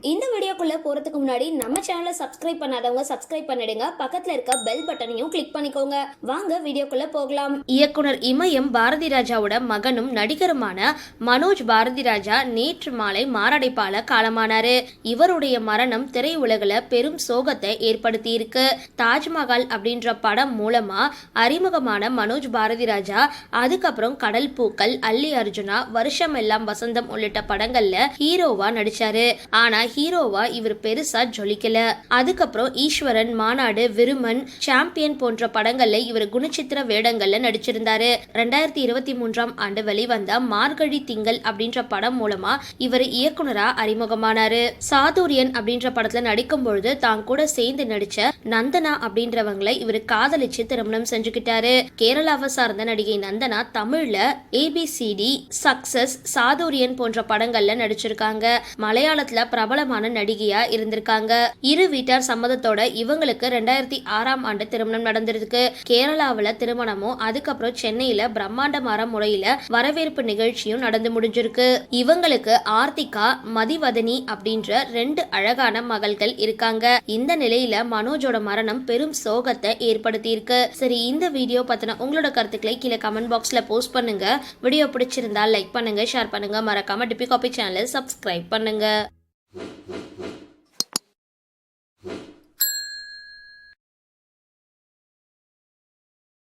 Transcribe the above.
இந்த வீடியோக்குள்ளே போறதுக்கு முன்னாடி நம்ம சேனலை சப்ஸ்கிரைப் பண்ணாதவங்க சப்ஸ்கிரைப் பண்ணிடுங்க. பக்கத்தில் இருக்க பெல் பட்டனையும் கிளிக் பண்ணிக்கோங்க. வாங்க வீடியோக்குள்ளே போகலாம். இயக்குனர் இமயம் பாரதி ராஜாவோட மகனும் நடிகருமான மனோஜ் பாரதி ராஜா நேற்று மாலை மாரடைப்பால காலமானாரு. இவருடைய மரணம் திரையுலகில் பெரும் சோகத்தை ஏற்படுத்தியிருக்கு தாஜ்மஹால் அப்படின்ற படம் மூலமா அறிமுகமான மனோஜ் பாரதி ராஜா அதுக்கப்புறம் கடல் பூக்கள் அல்லி அர்ஜுனா வருஷம் எல்லாம் வசந்தம் உள்ளிட்ட படங்கள்ல ஹீரோவா நடிச்சாரு. ஆனா ஹீரோவா இவர் பெருசா ஜொலிக்கல. அதுக்கப்புறம் ஈஸ்வரன் மாநாடு விருமன் சாம்பியன் போன்ற படங்கள்ல இவர் குணச்சித்திர வேடங்கள்ல நடிச்சிருந்தாரு. ரெண்டாயிரத்தி இருபத்தி மூன்றாம் ஆண்டு வெளிவந்த மார்கழி திங்கள் அப்படின்ற படம் மூலமா இவர் இயக்குனரா அறிமுகமானாரு. சாதுரியன் அப்படின்ற படத்துல நடிக்கும் பொழுது தான் கூட சேர்ந்து நடிச்ச நந்தனா அப்படின்றவங்களை இவர் காதலிச்சு திருமணம் செஞ்சுக்கிட்டாரு. கேரளாவை சார்ந்த நடிகை நந்தனா தமிழ்ல ஏபிசிடி சக்சஸ் சாதுரியன் போன்ற படங்கள்ல நடிச்சிருக்காங்க. மலையாளத்துல பிரபலமான நடிகை நடிகையா இருந்திருக்காங்க. இரு வீட்டார் சம்மதத்தோட இவங்களுக்கு ரெண்டாயிரத்தி ஆறாம் ஆண்டு திருமணம் நடந்திருக்கு. கேரளாவில் திருமணமும் அதுக்கப்புறம் சென்னையில பிரம்மாண்டமான முறையில வரவேற்பு நிகழ்ச்சியும் நடந்து முடிஞ்சிருக்கு. இவங்களுக்கு ஆர்த்திகா மதிவதனி அப்படின்ற ரெண்டு அழகான மகள்கள் இருக்காங்க. இந்த நிலையில மனோஜோட மரணம் பெரும் சோகத்தை ஏற்படுத்தியிருக்கு. சரி இந்த வீடியோ பத்தின உங்களோட கருத்துக்களை கீழே கமெண்ட் பாக்ஸ்ல போஸ்ட் பண்ணுங்க. வீடியோ பிடிச்சிருந்தா லைக் பண்ணுங்க ஷேர் பண்ணுங்க. மறக்காம டிபி காபி சேனலை சப்ஸ்கிரைப் பண்ணுங்க.